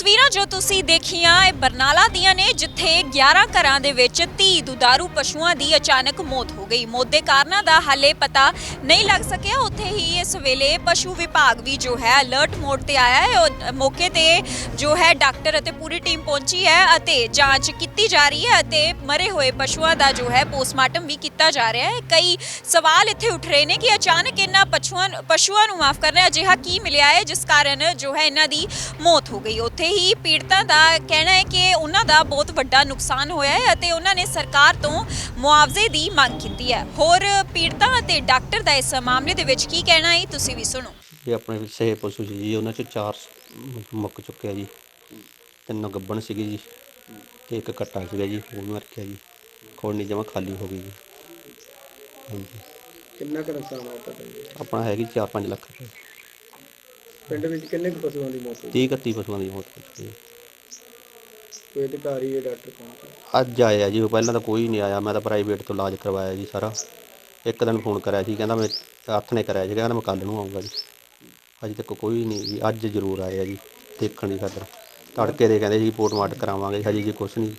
ਤਸਵੀਰਾਂ ਜੋ ਤੁਸੀਂ ਦੇਖੀਆਂ, ਇਹ ਬਰਨਾਲਾ ਦੀਆਂ ਨੇ, ਜਿੱਥੇ 11 ਘਰਾਂ ਦੇ ਵਿੱਚ 30 ਦੁਦਾਰੂ ਪਸ਼ੂਆਂ ਦੀ ਅਚਾਨਕ ਮੌਤ ਹੋ ਗਈ। ਮੌਤ ਦੇ ਕਾਰਨਾਂ ਦਾ ਹਾਲੇ ਪਤਾ ਨਹੀਂ ਲੱਗ ਸਕਿਆ। ਉੱਥੇ ਹੀ ਇਸ ਵੇਲੇ ਪਸ਼ੂ ਵਿਭਾਗ ਵੀ ਜੋ ਹੈ ਅਲਰਟ ਮੋਡ ਤੇ ਆਇਆ ਹੈ। ਉਹ ਮੌਕੇ ਤੇ ਜੋ ਹੈ ਡਾਕਟਰ ਅਤੇ ਪੂਰੀ ਟੀਮ ਪਹੁੰਚੀ ਹੈ ਅਤੇ ਜਾਂਚ ਕੀਤੀ ਜਾ ਰਹੀ ਹੈ ਅਤੇ ਮਰੇ ਹੋਏ ਪਸ਼ੂਆਂ ਦਾ ਜੋ ਹੈ ਪੋਸਟਮਾਰਟਮ ਵੀ ਕੀਤਾ ਜਾ ਰਿਹਾ ਹੈ। ਕਈ ਸਵਾਲ ਇੱਥੇ ਉੱਠ ਰਹੇ ਨੇ ਕਿ ਅਚਾਨਕ ਇਹਨਾਂ ਪਸ਼ੂਆਂ ਪਸ਼ੂਆਂ ਨੂੰ ਮਾਫ ਕਰਨਾ ਅਜਿਹਾ ਕੀ ਮਿਲਿਆ ਹੈ, ਜਿਸ ਕਾਰਨ ਜੋ ਹੈ ਇਹਨਾਂ ਦੀ ਮੌਤ ਹੋ ਗਈ। ਉੱਥੇ ਹੀ ਪੀੜਤਾਂ ਦਾ ਕਹਿਣਾ ਹੈ ਕਿ ਉਹਨਾਂ ਦਾ ਬਹੁਤ ਵੱਡਾ ਨੁਕਸਾਨ ਹੋਇਆ ਹੈ ਅਤੇ ਉਹਨਾਂ ਨੇ ਸਰਕਾਰ ਤੋਂ ਮੁਆਵਜ਼ੇ ਦੀ ਮੰਗ ਕੀਤੀ ਹੈ। ਹੋਰ ਪੀੜਤਾਂ ਅਤੇ ਡਾਕਟਰ ਦਾ ਇਸ ਮਾਮਲੇ ਦੇ ਵਿੱਚ ਕੀ ਕਹਿਣਾ ਹੈ ਤੁਸੀਂ ਵੀ ਸੁਣੋ। ਇਹ ਆਪਣੇ ਵਿੱਚ ਛੇ ਪਸ਼ੂ ਸੀ ਜੀ ਉਹਨਾਂ ਚੋਂ ਚਾਰ ਮੁੱਕ ਚੁੱਕਿਆ ਜੀ। ਤਿੰਨ ਗੱਬਣ ਸੀਗੇ ਜੀ ਤੇ ਇੱਕ ਕੱਟਾ ਸੀਗਾ ਜੀ ਉਹ ਵੀ ਮਰ ਗਿਆ ਜੀ। ਖੋਣੀ ਜਮਾ ਖਾਲੀ ਹੋ ਗਈ ਜੀ। ਹਾਂਜੀ। ਕਿੰਨਾ ਕੁ ਨੁਕਸਾਨ ਹੋਇਆ ਪਤਾ ਨਹੀਂ ਆਪਣਾ ਹੈਗੀ 4-5 ਲੱਖ ਰੁਪਏ। ਪਿੰਡ ਵਿੱਚ ਕਿੰਨੇ ਕੁ ਪਸ਼ੂਆਂ ਦੀ ਮੌਤ ਹੋਈ? 30 31 ਪਸ਼ੂਆਂ ਦੀ ਮੌਤ ਹੋ ਚੁੱਕੀ ਹੈ ਕੋਈ ਅਧਿਕਾਰੀ ਹੈ ਡਾਕਟਰ ਕੌਣ ਅੱਜ ਆਇਆ ਜੀ ਉਹ ਪਹਿਲਾਂ ਤਾਂ ਕੋਈ ਨਹੀਂ ਆਇਆ। ਮੈਂ ਤਾਂ ਪ੍ਰਾਈਵੇਟ ਤੋਂ ਇਲਾਜ ਕਰਵਾਇਆ ਜੀ ਸਾਰਾ। ਇੱਕ ਦਿਨ ਫੋਨ ਕਰਿਆ ਸੀ ਕਹਿੰਦਾ ਮੈਂ ਹੱਥ ਨੇ ਕਰਿਆ ਸੀ ਕਹਿੰਦਾ ਮੈਂ ਕੱਲ ਨੂੰ ਆਉਂਗਾ ਜੀ। ਅਜੇ ਤੱਕ ਕੋਈ ਨਹੀਂ ਜੀ ਅੱਜ ਜ਼ਰੂਰ ਆਇਆ ਜੀ ਦੇਖਣ ਦੀ ਖਾਤਰ। ਤੜਕੇ ਦੇ ਕਹਿੰਦੇ ਜੀ ਪੋਸਟਮਾਰਟਮ ਕਰਾਵਾਂਗੇ ਹਜੇ ਜੀ ਕੁਛ ਨਹੀਂ।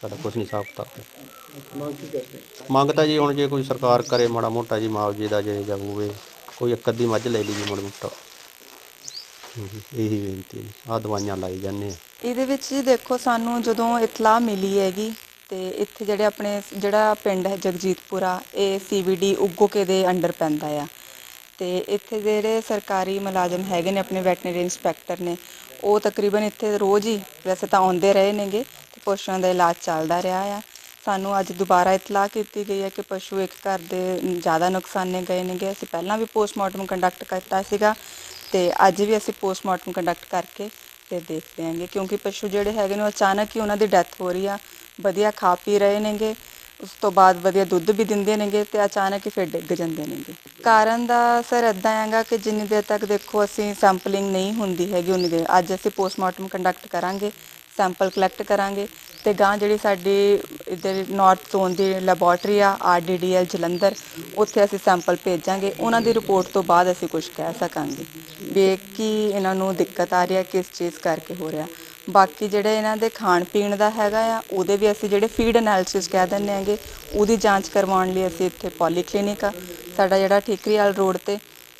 ਸਾਡਾ ਕੁਛ ਨਹੀਂ ਸਾਫ਼ ਪਤਾ ਮੰਗ ਕੀ ਕਰਦੇ? ਮੰਗ ਤਾਂ ਜੀ ਹੁਣ ਜੇ ਕੋਈ ਸਰਕਾਰ ਕਰੇ ਮਾੜਾ ਮੋਟਾ ਜੀ ਮੁਆਵਜ਼ੇ ਦਾ ਜੇ ਜਾਂ ਹੋਵੇ ਕੋਈ ਇੱਕ ਅੱਧੀ ਮੱਝ ਲੈ ਲਈ ਜੀ ਮਾੜਾ ਮੋਟਾ। ਇਹੀ ਬੇਨਤੀ ਆ ਦਵਾਈਆਂ ਲਾਈ ਜਾਂਦੇ ਆ। ਇਹਦੇ ਵਿੱਚ ਜੀ ਦੇਖੋ, ਸਾਨੂੰ ਜਦੋਂ ਇਤਲਾਹ ਮਿਲੀ ਹੈਗੀ ਤੇ ਇੱਥੇ ਜਿਹੜੇ ਆਪਣੇ, ਜਿਹੜਾ ਪਿੰਡ ਹੈ ਜਗਜੀਤਪੁਰਾ, ਇਹ ਸੀਬੀਡੀ ਉਗੋਕੇ ਦੇ ਅੰਡਰ ਪੈਂਦਾ ਆ। ਤੇ ਇੱਥੇ ਜਿਹੜੇ ਸਰਕਾਰੀ ਮੁਲਾਜ਼ਮ ਹੈਗੇ ਨੇ, ਆਪਣੇ ਵੈਟਨਰੀ ਇੰਸਪੈਕਟਰ ਨੇ, ਉਹ ਤਕਰੀਬਨ ਇੱਥੇ ਰੋਜ਼ ਹੀ ਵੈਸੇ ਤਾਂ ਆਉਂਦੇ ਰਹੇ ਨੇਗੇ ਤੇ ਪਸ਼ੂਆਂ ਦਾ ਇਲਾਜ ਚੱਲਦਾ ਰਿਹਾ ਆ। ਸਾਨੂੰ ਅੱਜ ਦੁਬਾਰਾ ਇਤਲਾਹ ਕੀਤੀ ਗਈ ਹੈ ਕਿ ਪਸ਼ੂ ਇੱਕ ਘਰ ਦੇ ਜ਼ਿਆਦਾ ਨੁਕਸਾਨੇ ਗਏ ਨੇਗੇ। ਅਸੀਂ ਪਹਿਲਾਂ ਵੀ ਪੋਸਟਮਾਰਟਮ ਕੰਡਕਟ ਕੀਤਾ ਸੀਗਾ। ਤੇ ਅੱਜ ਵੀ ਅਸੀਂ ਪੋਸਟਮਾਰਟਮ ਕੰਡਕਟ ਕਰਕੇ ਤੇ ਦੇਖਦੇ ਆਂਗੇ ਕਿਉਂਕਿ ਪਸ਼ੂ ਜਿਹੜੇ ਹੈਗੇ ਨੇ, ਉਹ ਅਚਾਨਕ ਹੀ ਉਹਨਾਂ ਦੀ ਡੈਥ ਹੋ ਰਹੀ ਆ। ਵਧੀਆ ਖਾ ਪੀ ਰਹੇ ਨੇਗੇ। ਉਸ ਤੋਂ ਬਾਅਦ ਵਧੀਆ ਦੁੱਧ ਵੀ ਦਿੰਦੇ ਨੇਗੇ ਤੇ ਅਚਾਨਕ ਹੀ ਫਿਰ ਡਿੱਗ ਜਾਂਦੇ ਨੇਗੇ। ਕਾਰਨ ਦਾ ਸਰ ਇਦਾਂ ਹੈਗਾ ਕਿ ਜਿੰਨੀ ਦੇਰ ਤੱਕ ਦੇਖੋ ਅਸੀਂ ਸੈਂਪਲਿੰਗ ਨਹੀਂ ਹੁੰਦੀ ਹੈਗੀ, ਉਨੀ ਦੇਰ ਅੱਜ ਅਸੀਂ ਪੋਸਟਮਾਰਟਮ ਕੰਡਕਟ ਕਰਾਂਗੇ, ਸੈਂਪਲ ਕਲੈਕਟ ਕਰਾਂਗੇ ਤੇ ਗਾਂ ਜਿਹੜੀ ਸਾਡੀ ਇੱਧਰ ਨਾਰਥ ਜ਼ੋਨ ਦੀ ਲੈਬੋਰਟਰੀ ਆ ਆਰਡੀਡੀਐਲ ਜਲੰਧਰ, ਉੱਥੇ ਅਸੀਂ ਸੈਂਪਲ ਭੇਜਾਂਗੇ। ਉਹਨਾਂ ਦੀ ਰਿਪੋਰਟ ਤੋਂ ਬਾਅਦ ਅਸੀਂ ਕੁਝ ਕਹਿ ਸਕਾਂਗੇ ਵੀ ਕੀ ਇਹਨਾਂ ਨੂੰ ਦਿੱਕਤ ਆ ਰਹੀ ਹੈ, ਕਿਸ ਚੀਜ਼ ਕਰਕੇ ਹੋ ਰਿਹਾ। ਬਾਕੀ ਜਿਹੜੇ ਇਹਨਾਂ ਦੇ ਖਾਣ ਪੀਣ ਦਾ ਹੈਗਾ ਆ, ਉਹਦੇ ਵੀ ਅਸੀਂ ਜਿਹੜੇ ਫੀਡ ਐਨਾਲਿਸਿਸ ਕਹਿ ਦਿੰਦੇ ਆਂਗੇ ਉਹਦੀ ਜਾਂਚ ਕਰਵਾਉਣ ਲਈ ਅਸੀਂ ਇੱਥੇ ਪੋਲੀ ਕਲੀਨਿਕ ਆ। ਸਾਡਾ ਜਿਹੜਾ ਠੀਕਰੀਵਾਲ ਰੋਡ ਤੇ,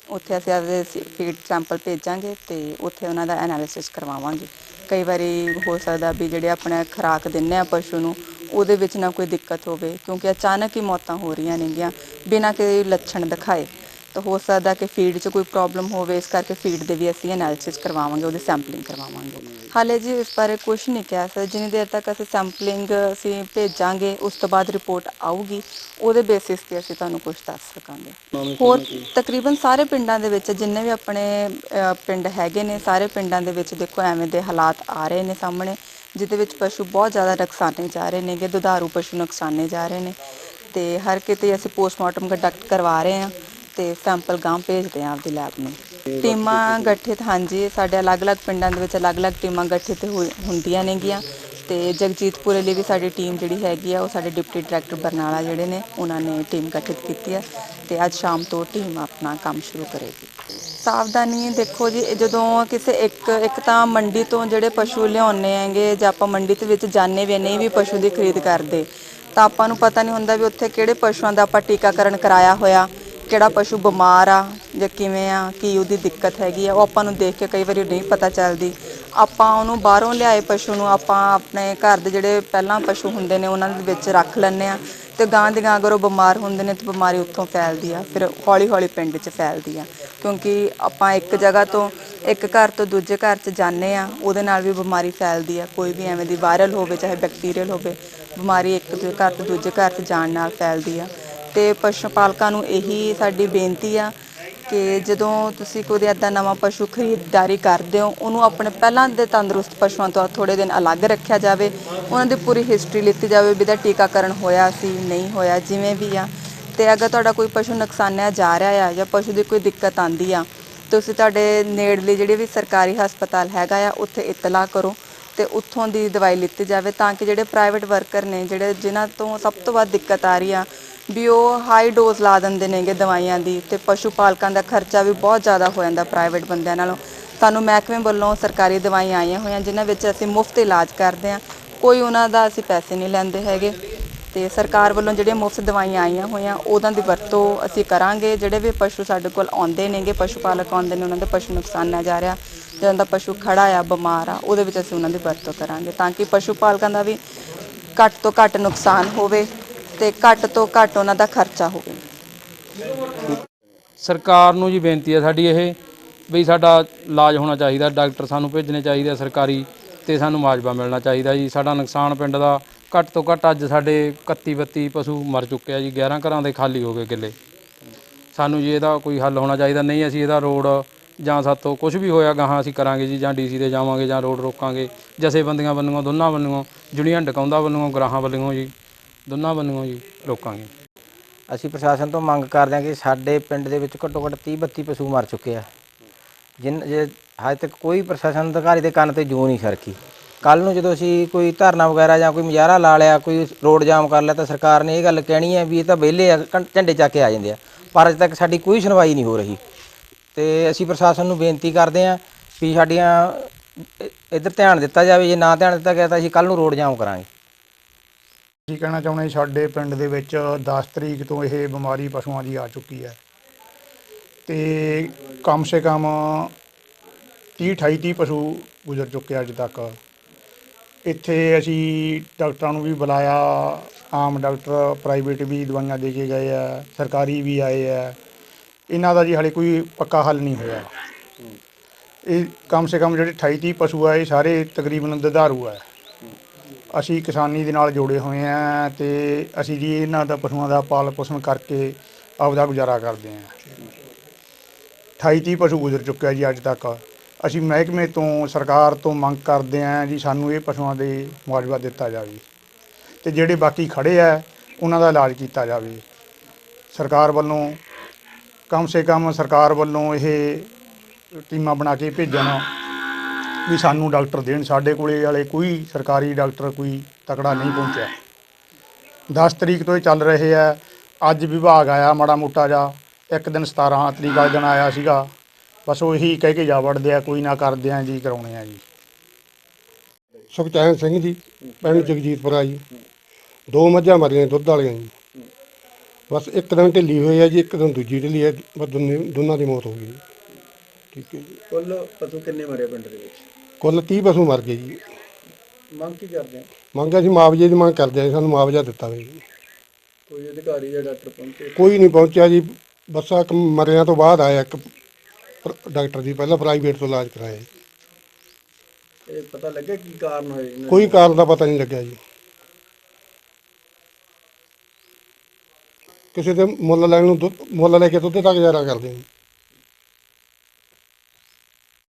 ਉੱਥੇ ਅਸੀਂ ਆਪਦੇ ਫੀਡ ਸੈਂਪਲ ਭੇਜਾਂਗੇ ਤੇ ਉੱਥੇ ਉਹਨਾਂ ਦਾ ਐਨਾਲਿਸਿਸ ਕਰਵਾਵਾਂਗੇ। ਕਈ ਵਾਰੀ ਹੋ ਸਕਦਾ ਵੀ ਜਿਹੜੇ ਆਪਣਾ ਖੁਰਾਕ ਦਿੰਨੇ ਆ ਪਸ਼ੂ ਨੂੰ ਉਹਦੇ ਵਿੱਚ ਨਾ ਕੋਈ ਦਿੱਕਤ ਹੋਵੇ ਕਿਉਂਕਿ ਅਚਾਨਕ ਹੀ ਮੌਤਾਂ ਹੋ ਰਹੀਆਂ ਨੇਗੀਆਂ ਬਿਨਾਂ ਕਿਸੇ ਲੱਛਣ ਦਿਖਾਏ। ਤਾਂ ਹੋ ਸਕਦਾ ਕਿ ਫੀਡ 'ਚ ਕੋਈ ਪ੍ਰੋਬਲਮ ਹੋਵੇ ਇਸ ਕਰਕੇ ਫੀਡ ਦੇ ਵੀ ਅਸੀਂ ਐਨਾਲਿਸਿਸ ਕਰਵਾਵਾਂਗੇ ਉਹਦੀ ਸੈਂਪਲਿੰਗ ਕਰਵਾਵਾਂਗੇ। ਹਾਲੇ ਜੀ ਇਸ ਬਾਰੇ ਕੁਝ ਨਹੀਂ ਕਹਿ ਸਕਦੇ ਜਿੰਨੀ ਦੇਰ ਤੱਕ ਅਸੀਂ ਸੈਂਪਲਿੰਗ ਅਸੀਂ ਭੇਜਾਂਗੇ ਉਸ ਤੋਂ ਬਾਅਦ ਰਿਪੋਰਟ ਆਊਗੀ ਉਹਦੇ ਬੇਸਿਸ ਤੇ ਅਸੀਂ ਤੁਹਾਨੂੰ ਕੁਝ ਦੱਸ ਸਕਾਂਗੇ। ਹੋਰ ਤਕਰੀਬਨ ਸਾਰੇ ਪਿੰਡਾਂ ਦੇ ਵਿੱਚ ਜਿੰਨੇ ਵੀ ਆਪਣੇ ਪਿੰਡ ਹੈਗੇ ਨੇ ਸਾਰੇ ਪਿੰਡਾਂ ਦੇ ਵਿੱਚ ਦੇਖੋ ਐਵੇਂ ਦੇ ਹਾਲਾਤ ਆ ਰਹੇ ਨੇ ਸਾਹਮਣੇ। ਜਿਹਦੇ ਵਿੱਚ ਪਸ਼ੂ ਬਹੁਤ ਜ਼ਿਆਦਾ ਨੁਕਸਾਨੇ ਜਾ ਰਹੇ ਨੇਗੇ, ਦੁਧਾਰੂ ਪਸ਼ੂ ਨੁਕਸਾਨੇ ਜਾ ਰਹੇ ਨੇ। ਤੇ ਹਰ ਕਿਤੇ ਅਸੀਂ ਪੋਸਟਮਾਰਟਮ ਕੰਡਕਟ ਕਰਵਾ ਰਹੇ ਹਾਂ ਤੇ ਸੈਂਪਲ ਗਾਂ ਭੇਜਦੇ ਹਾਂ ਆਪਦੀ ਲੈਬ ਨੂੰ। ਟੀਮਾਂ ਗਠਿਤ, ਹਾਂਜੀ, ਸਾਡੇ ਅਲੱਗ-ਅਲੱਗ ਪਿੰਡਾਂ ਦੇ ਵਿੱਚ ਅਲੱਗ-ਅਲੱਗ ਟੀਮਾਂ ਗਠਿਤ ਹੋਈ- ਹੁੰਦੀਆਂ ਨੇਗੀਆਂ। ਤੇ ਜਗਜੀਤਪੁਰੇ ਲਈ ਵੀ ਸਾਡੀ ਟੀਮ ਜਿਹੜੀ ਹੈਗੀ ਆ, ਉਹ ਸਾਡੇ ਡਿਪਟੀ ਡਾਇਰੈਕਟਰ ਬਰਨਾਲਾ ਜਿਹੜੇ ਨੇ, ਉਹਨਾਂ ਨੇ ਟੀਮ ਗਠਿਤ ਕੀਤੀ ਹੈ ਤੇ ਅੱਜ ਸ਼ਾਮ ਤੋਂ ਟੀਮ ਆਪਣਾ ਕੰਮ ਸ਼ੁਰੂ ਕਰੇਗੀ। ਸਾਵਧਾਨੀ ਦੇਖੋ ਜੀ ਜਦੋਂ ਕਿਸੇ ਇੱਕ ਇੱਕ ਤਾਂ ਮੰਡੀ ਤੋਂ ਜਿਹੜੇ ਪਸ਼ੂ ਲਿਆਉਂਦੇ ਹੈਗੇ ਜਾਂ ਆਪਾਂ ਮੰਡੀ ਦੇ ਵਿੱਚ ਜਾਣੇ ਵੀ ਨਹੀਂ ਵੀ ਪਸ਼ੂ ਦੀ ਖਰੀਦ ਕਰਦੇ, ਤਾਂ ਆਪਾਂ ਨੂੰ ਪਤਾ ਨਹੀਂ ਹੁੰਦਾ ਵੀ ਉੱਥੇ ਕਿਹੜੇ ਪਸ਼ੂਆਂ ਦਾ ਆਪਾਂ ਟੀਕਾਕਰਨ ਕਰਾਇਆ ਹੋਇਆ, ਕਿਹੜਾ ਪਸ਼ੂ ਬਿਮਾਰ ਆ ਜਾਂ ਕਿਵੇਂ ਆ, ਕੀ ਉਹਦੀ ਦਿੱਕਤ ਹੈਗੀ ਆ, ਉਹ ਆਪਾਂ ਨੂੰ ਦੇਖ ਕੇ ਕਈ ਵਾਰੀ ਨਹੀਂ ਪਤਾ ਚੱਲਦੀ। ਆਪਾਂ ਉਹਨੂੰ ਬਾਹਰੋਂ ਲਿਆਏ ਪਸ਼ੂ ਨੂੰ ਆਪਾਂ ਆਪਣੇ ਘਰ ਦੇ ਜਿਹੜੇ ਪਹਿਲਾਂ ਪਸ਼ੂ ਹੁੰਦੇ ਨੇ ਉਹਨਾਂ ਦੇ ਵਿੱਚ ਰੱਖ ਲੈਂਦੇ ਆ ਤੇ ਗਾਂ ਦੀ ਗਾਂ ਅਗਰ ਉਹ ਬਿਮਾਰ ਹੁੰਦੇ ਨੇ ਤੇ ਬਿਮਾਰੀ ਉੱਥੋਂ ਫੈਲਦੀ ਆ, ਫਿਰ ਹੌਲੀ ਹੌਲੀ ਪਿੰਡ 'ਚ ਫੈਲਦੀ ਆ। ਕਿਉਂਕਿ ਆਪਾਂ ਇੱਕ ਜਗ੍ਹਾ ਤੋਂ ਇੱਕ ਘਰ ਤੋਂ ਦੂਜੇ ਘਰ 'ਚ ਜਾਂਦੇ ਆ, ਉਹਦੇ ਨਾਲ ਵੀ ਬਿਮਾਰੀ ਫੈਲਦੀ ਆ। ਕੋਈ ਵੀ ਐਵੇਂ ਦੀ ਵਾਇਰਲ ਹੋਵੇ, ਚਾਹੇ ਬੈਕਟੀਰੀਅਲ ਹੋਵੇ, ਬਿਮਾਰੀ ਇੱਕ ਦੂਜੇ ਘਰ ਤੋਂ ਦੂਜੇ ਘਰ 'ਚ ਜਾਣ ਨਾਲ ਫੈਲਦੀ ਆ। ਤੇ ਪਸ਼ੂ ਪਾਲਕਾਂ ਨੂੰ ਇਹੀ ਸਾਡੀ ਬੇਨਤੀ ਆ ਕਿ ਜਦੋਂ ਤੁਸੀਂ ਕੋਈ ਐਦਾ ਨਵਾਂ ਪਸ਼ੂ ਖਰੀਦਦਾਰੀ ਕਰਦੇ ਹੋ, ਉਹਨੂੰ ਆਪਣੇ ਪਹਿਲਾਂ ਦੇ ਤੰਦਰੁਸਤ ਪਸ਼ੂਆਂ ਤੋਂ ਥੋੜੇ ਦਿਨ ਅਲੱਗ ਰੱਖਿਆ ਜਾਵੇ, ਉਹਨਾਂ ਦੀ ਪੂਰੀ ਹਿਸਟਰੀ ਲਿੱਤੀ ਜਾਵੇ ਵੀ ਦਾ ਟੀਕਾਕਰਨ ਹੋਇਆ ਸੀ, ਨਹੀਂ ਹੋਇਆ, ਜਿਵੇਂ ਵੀ ਆ। ਤੇ ਅਗਰ ਤੁਹਾਡਾ ਕੋਈ ਪਸ਼ੂ ਨੁਕਸਾਨਿਆ ਜਾ ਰਿਹਾ ਆ ਜਾਂ ਪਸ਼ੂ ਦੀ ਕੋਈ ਦਿੱਕਤ ਆਂਦੀ ਆ, ਤੁਸੀਂ ਤੁਹਾਡੇ ਨੇੜਲੇ ਜਿਹੜੇ ਵੀ ਸਰਕਾਰੀ ਹਸਪਤਾਲ ਹੈਗਾ ਆ, ਉੱਥੇ ਇਤਲਾਹ ਕਰੋ ਤੇ ਉੱਥੋਂ ਦੀ ਦਵਾਈ ਲਿੱਤੀ ਜਾਵੇ ਤਾਂ ਕਿ ਜਿਹੜੇ ਪ੍ਰਾਈਵੇਟ ਵਰਕਰ ਨੇ, ਜਿਹੜੇ ਜਿਨ੍ਹਾਂ ਤੋਂ ਸਭ ਤੋਂ ਵੱਧ ਦਿੱਕਤ ਆ ਰਹੀ ਆ ਵੀ ਉਹ ਹਾਈ ਡੋਜ਼ ਲਾ ਦਿੰਦੇ ਨੇਗੇ ਦਵਾਈਆਂ ਦੀ ਤੇ ਪਸ਼ੂ ਪਾਲਕਾਂ ਦਾ ਖਰਚਾ ਵੀ ਬਹੁਤ ਜ਼ਿਆਦਾ ਹੋ ਜਾਂਦਾ ਪ੍ਰਾਈਵੇਟ ਬੰਦਿਆਂ ਨਾਲੋਂ। ਸਾਨੂੰ ਮਹਿਕਮੇ ਵੱਲੋਂ ਸਰਕਾਰੀ ਦਵਾਈਆਂ ਆਈਆਂ ਹੋਈਆਂ ਜਿਨ੍ਹਾਂ ਵਿੱਚ ਅਸੀਂ ਮੁਫਤ ਇਲਾਜ ਕਰਦੇ ਹਾਂ। ਕੋਈ ਉਹਨਾਂ ਦਾ ਅਸੀਂ ਪੈਸੇ ਨਹੀਂ ਲੈਂਦੇ ਹੈਗੇ ਤੇ ਸਰਕਾਰ ਵੱਲੋਂ ਜਿਹੜੀਆਂ ਮੁਫਤ ਦਵਾਈਆਂ ਆਈਆਂ ਹੋਈਆਂ ਉਹਨਾਂ ਦੀ ਵਰਤੋਂ ਅਸੀਂ ਕਰਾਂਗੇ। ਜਿਹੜੇ ਵੀ ਪਸ਼ੂ ਸਾਡੇ ਕੋਲ ਆਉਂਦੇ ਨੇਗੇ ਪਸ਼ੂ ਪਾਲਕ ਆਉਂਦੇ ਨੇ, ਉਹਨਾਂ ਦਾ ਪਸ਼ੂ ਨੁਕਸਾਨਿਆ ਜਾ ਰਿਹਾ। ਜਦੋਂ ਦਾ ਪਸ਼ੂ ਖੜਾ ਆ, ਬਿਮਾਰ ਆ, ਉਹਦੇ ਵਿੱਚ ਅਸੀਂ ਉਹਨਾਂ ਦੀ ਵਰਤੋਂ ਕਰਾਂਗੇ ਤਾਂ ਕਿ ਪਸ਼ੂ ਪਾਲਕਾਂ ਦਾ ਵੀ ਘੱਟ ਤੋਂ ਘੱਟ ਨੁਕਸਾਨ ਹੋਵੇ। ਤੇ ਘੱਟ ਤੋਂ ਘੱਟ ਉਹਨਾਂ ਦਾ ਖਰਚਾ ਹੋਵੇ। ਸਰਕਾਰ ਨੂੰ ਜੀ ਬੇਨਤੀ ਹੈ ਸਾਡੀ ਇਹ ਵੀ ਸਾਡਾ ਇਲਾਜ ਹੋਣਾ ਚਾਹੀਦਾ, ਡਾਕਟਰ ਸਾਨੂੰ ਭੇਜਣੇ ਚਾਹੀਦੇ ਆ ਸਰਕਾਰੀ ਤੇ ਸਾਨੂੰ ਮਾਜਬਾ ਮਿਲਣਾ ਚਾਹੀਦਾ ਜੀ। ਸਾਡਾ ਨੁਕਸਾਨ ਪਿੰਡ ਦਾ ਘੱਟ ਤੋਂ ਘੱਟ ਅੱਜ ਸਾਡੇ 31 32 ਪਸ਼ੂ ਮਰ ਚੁੱਕੇ ਆ ਜੀ 11 ਘਰਾਂ ਦੇ ਖਾਲੀ ਹੋ ਗਏ ਕਿੱਲੇ। ਸਾਨੂੰ ਜੀ ਇਹਦਾ ਕੋਈ ਹੱਲ ਹੋਣਾ ਚਾਹੀਦਾ, ਨਹੀਂ ਅਸੀਂ ਇਹਦਾ ਰੋਡ ਜਾਂ ਸਾਤੋਂ ਕੁਝ ਵੀ ਹੋਇਆ ਗਾਹਾਂ ਅਸੀਂ ਕਰਾਂਗੇ ਜੀ, ਜਾਂ ਡੀਸੀ ਦੇ ਜਾਵਾਂਗੇ ਜਾਂ ਰੋਡ ਰੋਕਾਂਗੇ, ਜਥੇਬੰਦੀਆਂ ਵੱਲੋਂ, ਦੋਨਾਂ ਵੱਲੋਂ ਜੁਨੀਅਰ ਡਕਾਉਂਦਾ ਵੱਲੋਂ, ਗਰਾਹਾਂ ਵੱਲੋਂ ਜੀ। ਦੋਨਾਂ ਵੱਲੋਂ ਜੀ ਰੋਕਾਂਗੇ। ਅਸੀਂ ਪ੍ਰਸ਼ਾਸਨ ਤੋਂ ਮੰਗ ਕਰਦੇ ਹਾਂ ਕਿ ਸਾਡੇ ਪਿੰਡ ਦੇ ਵਿੱਚ ਘੱਟੋ ਘੱਟ 30 32 ਪਸ਼ੂ ਮਰ ਚੁੱਕੇ ਆ। ਜਿਨ ਜੇ ਹਜੇ ਤੱਕ ਕੋਈ ਪ੍ਰਸ਼ਾਸਨ ਅਧਿਕਾਰੀ ਦੇ ਕੰਨ ਤੇ ਜੂ ਨਹੀਂ ਸਰਕੀ। ਕੱਲ ਨੂੰ ਜਦੋਂ ਅਸੀਂ ਕੋਈ ਧਰਨਾ ਵਗੈਰਾ ਜਾਂ ਕੋਈ ਮੁਜ਼ਾਹਰਾ ਲਾ ਲਿਆ, ਕੋਈ ਰੋਡ ਜਾਮ ਕਰ ਲਿਆ, ਤਾਂ ਸਰਕਾਰ ਨੇ ਇਹ ਗੱਲ ਕਹਿਣੀ ਹੈ ਵੀ ਇਹ ਤਾਂ ਵਿਹਲੇ ਆ, ਘੰ- ਝੰਡੇ ਚੱਕ ਕੇ ਆ ਜਾਂਦੇ ਆ। ਪਰ ਅਜੇ ਤੱਕ ਸਾਡੀ ਕੋਈ ਸੁਣਵਾਈ ਨਹੀਂ ਹੋ ਰਹੀ। ਤੇ ਅਸੀਂ ਪ੍ਰਸ਼ਾਸਨ ਨੂੰ ਬੇਨਤੀ ਕਰਦੇ ਹਾਂ ਵੀ ਸਾਡੀਆਂ ਇ- ਇੱਧਰ ਧਿਆਨ ਦਿੱਤਾ ਜਾਵੇ। ਜੇ ਨਾ ਧਿਆਨ ਦਿੱਤਾ ਗਿਆ ਤਾਂ ਅਸੀਂ ਕੱਲ ਨੂੰ ਰੋਡ ਜਾਮ ਕਰਾਂਗੇ। ਅਸੀਂ ਕਹਿਣਾ ਚਾਹੁੰਦੇ? ਸਾਡੇ ਪਿੰਡ ਦੇ ਵਿੱਚ 10 ਤਰੀਕ ਤੋਂ ਇਹ ਬਿਮਾਰੀ ਪਸ਼ੂਆਂ ਦੀ ਆ ਚੁੱਕੀ ਹੈ। ਤੇ ਕਮ ਸੇ ਕਮ 30 28 30 ਪਸ਼ੂ ਗੁਜ਼ਰ ਚੁੱਕੇ ਅੱਜ ਤੱਕ। ਇੱਥੇ ਅਸੀਂ ਡਾਕਟਰਾਂ ਨੂੰ ਵੀ ਬੁਲਾਇਆ। ਆਮ ਡਾਕਟਰ ਪ੍ਰਾਈਵੇਟ ਵੀ ਦਵਾਈਆਂ ਦੇ ਕੇ ਗਏ ਆ, ਸਰਕਾਰੀ ਵੀ ਆਏ ਆ। ਇਹਨਾਂ ਦਾ ਜੀ ਹਾਲੇ ਕੋਈ ਪੱਕਾ ਹੱਲ ਨਹੀਂ ਹੋਇਆ। ਇਹ ਕਮ ਸੇ ਕਮ ਜਿਹੜੇ 28 30 ਪਸ਼ੂ ਆ, ਇਹ ਸਾਰੇ ਤਕਰੀਬਨ ਦਧਾਰੂ ਆ। ਅਸੀਂ ਕਿਸਾਨੀ ਦੇ ਨਾਲ ਜੁੜੇ ਹੋਏ ਆ ਤੇ ਅਸੀਂ ਜੀ ਇਹਨਾਂ ਦਾ ਪਸ਼ੂਆਂ ਦਾ ਪਾਲ ਪੋਸ਼ਣ ਕਰਕੇ ਆਪਦਾ ਗੁਜ਼ਾਰਾ ਕਰਦੇ ਆ। 28 30 ਪਸ਼ੂ ਗੁਜ਼ਰ ਚੁੱਕਿਆ ਜੀ ਅੱਜ ਤੱਕ। ਅਸੀਂ ਮਹਿਕਮੇ ਤੋਂ, ਸਰਕਾਰ ਤੋਂ ਮੰਗ ਕਰਦੇ ਆ ਜੀ ਸਾਨੂੰ ਇਹ ਪਸ਼ੂਆਂ ਦੇ ਮੁਆਵਜ਼ਾ ਦਿੱਤਾ ਜਾਵੇ ਤੇ ਜਿਹੜੇ ਬਾਕੀ ਖੜੇ ਆ, ਉਹਨਾਂ ਦਾ ਇਲਾਜ ਕੀਤਾ ਜਾਵੇ। ਸਰਕਾਰ ਵੱਲੋਂ ਕਮ ਸੇ ਕਮ ਸਰਕਾਰ ਵੱਲੋਂ ਇਹ ਟੀਮਾਂ ਬਣਾ ਕੇ ਭੇਜਣ। ਵੀ ਸਾਨੂੰ ਡਾਕਟਰ ਦੇਣ। ਸਾਡੇ ਕੋਲੇ ਵਾਲੇ ਕੋਈ ਸਰਕਾਰੀ ਡਾਕਟਰ ਕੋਈ ਤਕੜਾ ਨਹੀਂ ਪਹੁੰਚਿਆ। 10 ਤਰੀਕ ਤੋਂ ਇਹ ਚੱਲ ਰਹੇ ਆ। ਅੱਜ ਵਿਭਾਗ ਆਇਆ ਮਾੜਾ ਮੋਟਾ ਜਾ ਇੱਕ ਦਿਨ 17 ਤਰੀਕ ਵਾਲੇ ਦਿਨ ਆਇਆ ਸੀਗਾ। ਬਸ ਉਹੀ ਕਹਿ ਕੇ ਜਾ ਵੜਦੇ ਆ, ਕੋਈ ਨਾ ਕਰਦੇ ਆ ਜੀ, ਕਰਾਉਣੇ ਆ ਜੀ। ਸੁਖਚੈਨ ਸਿੰਘ ਜੀ, ਪਿੰਡ ਜਗਜੀਤਪੁਰਾ ਜੀ। ਦੋ ਮੱਝਾਂ ਮਰੀਆਂ, ਦੁੱਧ ਵਾਲੀਆਂ ਜੀ। ਬਸ ਇੱਕ ਦਿਨ ਢਿੱਲੀ ਹੋਈ ਹੈ ਜੀ, ਇੱਕ ਦਿਨ ਦੂਜੀ ਢਿੱਲੀ ਹੈ ਬਸ ਦੋਨੇ ਦੋਨਾਂ ਦੀ ਮੌਤ ਹੋ ਗਈ। ਜੀ। ਠੀਕ ਹੈ ਜੀ। ਕੁੱਲ ਪਸ਼ੂ ਕਿੰਨੇ ਮਰੇ ਪਿੰਡ ਦੇ ਵਿੱਚ? ਕੁੱਲ 30 ਪਸ਼ੂ ਮਰ ਗਏ ਜੀ। ਮੰਗ ਕੀ ਕਰਦੇ ਆ? ਮੰਗ ਅਸੀਂ ਮੁਆਵਜ਼ੇ ਦੀ ਮੰਗ ਕਰਦੇ ਜੀ, ਸਾਨੂੰ ਮੁਆਵਜ਼ਾ ਦਿੱਤਾ ਜਾਵੇ ਜੀ। ਕੋਈ ਅਧਿਕਾਰੀ ਜਾਂ ਡਾਕਟਰ ਪਹੁੰਚੇ? ਕੋਈ ਨਹੀਂ ਪਹੁੰਚਿਆ ਜੀ। ਬੱਸਾਂ ਮਰਿਆਂ ਤੋਂ ਬਾਅਦ ਆਇਆ ਇੱਕ ਪ੍ਰ- ਡਾਕਟਰ ਦੀ ਪਹਿਲਾਂ ਪ੍ਰਾਈਵੇਟ ਤੋਂ ਇਲਾਜ ਕਰਾਇਆ ਜੀ। ਇਹ ਪਤਾ ਲੱਗਿਆ ਕੀ ਕਾਰਨ ਹੋਏ ਇਹਨਾਂ ਕੋਈ ਕਾਰਨ ਦਾ ਪਤਾ ਨਹੀਂ ਲੱਗਿਆ ਜੀ। ਕਿਸੇ ਦੇ ਮੁੱਲ ਲੈਣ ਨੂੰ ਦੁੱਧ- ਮੁੱਲ ਲੈ ਕੇ ਦੁੱਧ ਤੱਕ ਗੁਜ਼ਾਰਾ ਕਰਦੇ ਜੀ।